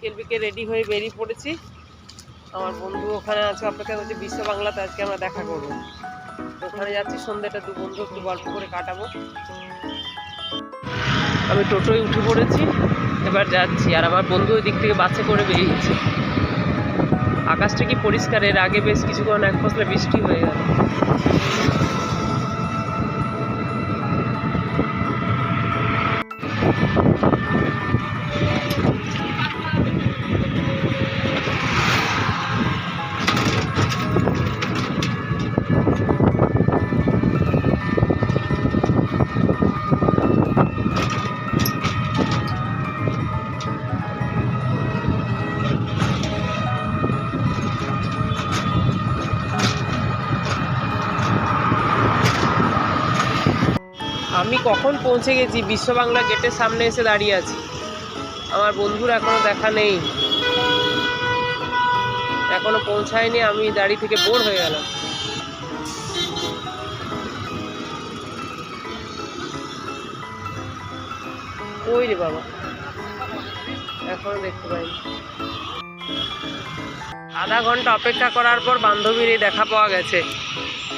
বিকেল বিকেল রেডি হয়ে বেরিয়ে পড়েছি। আমার বন্ধু ওখানে আছে অপেক্ষা করছে বিশ্ব বাংলাতে আজকে আমরা দেখা করব। ওখানে যাচ্ছি, সন্ধ্যেটা দু বন্ধু একটু গল্প করে কাটাবো। আমি টোটোয় উঠে পড়েছি, এবার যাচ্ছি। আর আমার বন্ধু ওই দিক থেকে বাসে করে বেরিয়েছে। আকাশটা কি পরিষ্কার? এর আগে বেশ কিছুক্ষণ এক ফসলে বৃষ্টি হয়ে গেল। আমি কখন পৌঁছে গেছি? বিশ্ব বাংলা গেটের সামনে এসে দাঁড়িয়ে আছি। আমার বন্ধুর এখনও দেখা নেই। এখনও পৌঁছায়নি, আমি দাঁড়িয়ে থেকে বোর হয়ে গেলাম। ওই রে বাবা? এখনও দেখতে পাইনি। আধা ঘণ্টা অপেক্ষা করার পর বান্ধবীর দেখা পাওয়া গেছে।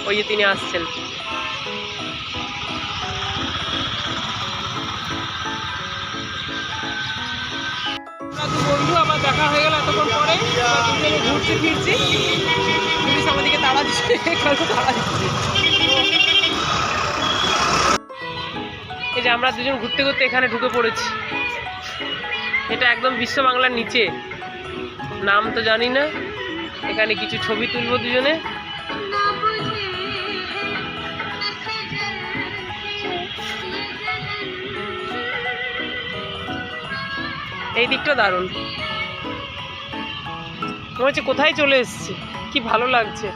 ওই যে তিনি আসছেন। বন্ধু আবার দেখা হয়ে গেল এতক্ষণ পরে। ঘুরছি ফিরছি। পুলিশ আমাদেরকে তাড়া দিচ্ছে তাড়া দিচ্ছে। এই যে আমরা দুজন ঘুরতে ঘুরতে এখানে ঢুকে পড়েছি। এটা একদম বিশ্ব বাংলার নিচে। নাম তো জানি না। এখানে কিছু ছবি তুলবো দুজনে। এই দিকটা দারুণ। মনে হচ্ছে কোথায় চলে এসেছি। কি ভালো লাগছে।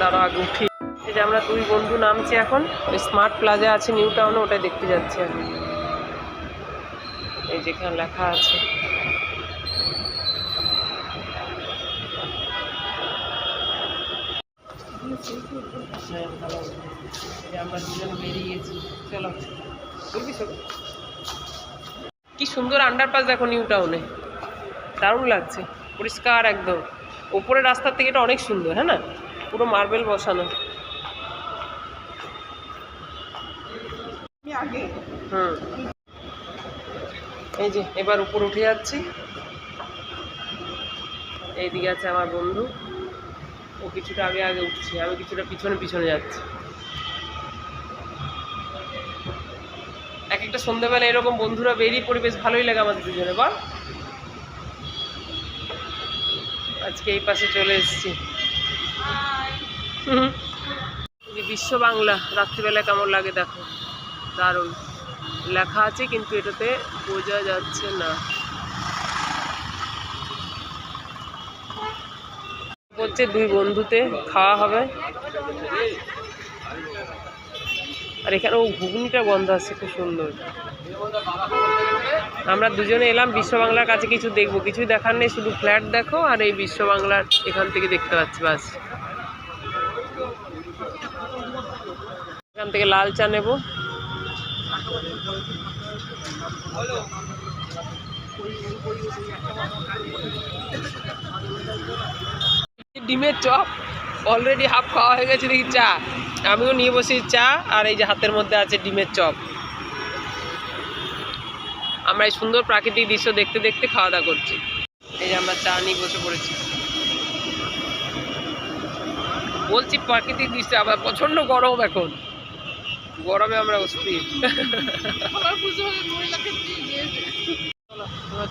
দাঁড়া, আগে এই যে আমরা দুই বন্ধু নামছি এখন। ওই স্মার্ট প্লাজা আছে নিউ টাউনে ওটাই দেখতে যাচ্ছি এখন। এই যেখানে লেখা আছে। আমরা দুজন বেরিয়ে গেছি। চলো। কি সুন্দর আন্ডারপাস দেখো নিউ টাউনে দারুণ লাগছে পরিষ্কার একদম। ওপরের রাস্তার থেকে এটা অনেক সুন্দর হ্যাঁ না? পুরো মার্বেল বসানো। হুম। এই যে এবার উপর উঠে যাচ্ছি। এইদিকে আছে আমার বন্ধু। ও কিছুটা আগে আগে উঠছে আমি কিছুটা পিছনে পিছনে যাচ্ছি। এক একটা সন্ধ্যাবেলা এরকম বন্ধুরা বেরিয়ে পড়ে, বেশ ভালোই লাগে আমাদের দুজনে বল। আজকে এই পাশে চলে এসেছি। বিশ্ব বাংলা, রাত্রিবেলা কেমন লাগে দেখো? দারুণ। লেখা আছে, কিন্তু এটাতে বোঝা যাচ্ছে না। হচ্ছে দুই বন্ধুতে খাওয়া হবে। আর এখানে ও ঘুগনিটা গন্ধ আসছে খুব সুন্দর। আমরা দুজনে এলাম, বিশ্ব বাংলার কাছে কিছু দেখব। কিছুই দেখার নেই, শুধু ফ্ল্যাট দেখো আর এই বিশ্ব বাংলার এখান থেকে দেখতে পাচ্ছি, বাস। এখান থেকে লাল চা নেব। ডিমের চপ। অলরেডি হাফ খাওয়া হয়ে গেছে দেখি চা। আমিও নিয়ে বসি চা আর এই যে হাতের মধ্যে আছে ডিমের চপ। আমরা এই সুন্দর প্রাকৃতিক দৃশ্য দেখতে দেখতে খাওয়া দাওয়া করছি। এই যে আমরা চা নিয়ে বসে পড়েছি। বলছি প্রাকৃতিক দৃশ্য আবার প্রচণ্ড গরম এখন। গরমে আমরা অস্থির।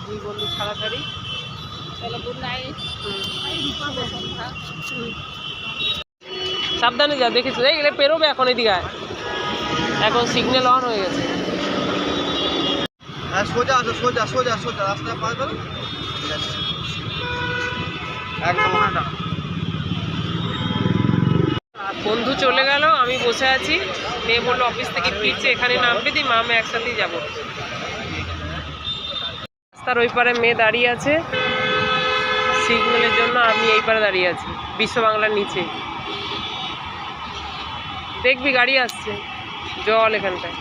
দুই বন্ধু ছাড়াছাড়ি। সাবধানে যা দেখিস এই গেলে পেরোবে এখন এদিকে। এখন সিগন্যাল অন হয়ে গেছে। হ্যাঁ সোজা আসো সোজা সোজা সোজা রাস্তা পার করো। একদম বন্ধু চলে গেল আমি বসে আছি। মেয়ে বলল অফিস থেকে ফিরছে এখানে নামবে দিই মামে একসাথেই যাব। রাস্তার ওই পারে মেয়ে দাঁড়িয়ে আছে। সিগন্যালের জন্য আমি এই পারে দাঁড়িয়ে আছি বিশ্ব বাংলার নিচে। দেখবি গাড়ি আসছে। জল এখানটায়।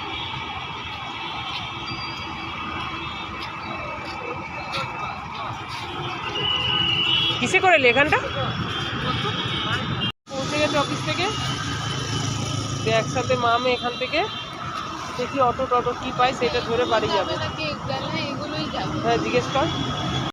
কিসে করে এখানটা? পৌঁছে গেছে অফিস থেকে? একসাথে মা আমি এখান থেকে। দেখি অটো টটো কি পাই সেটা ধরে বাড়ি যাবে। হ্যাঁ জিজ্ঞেস কর।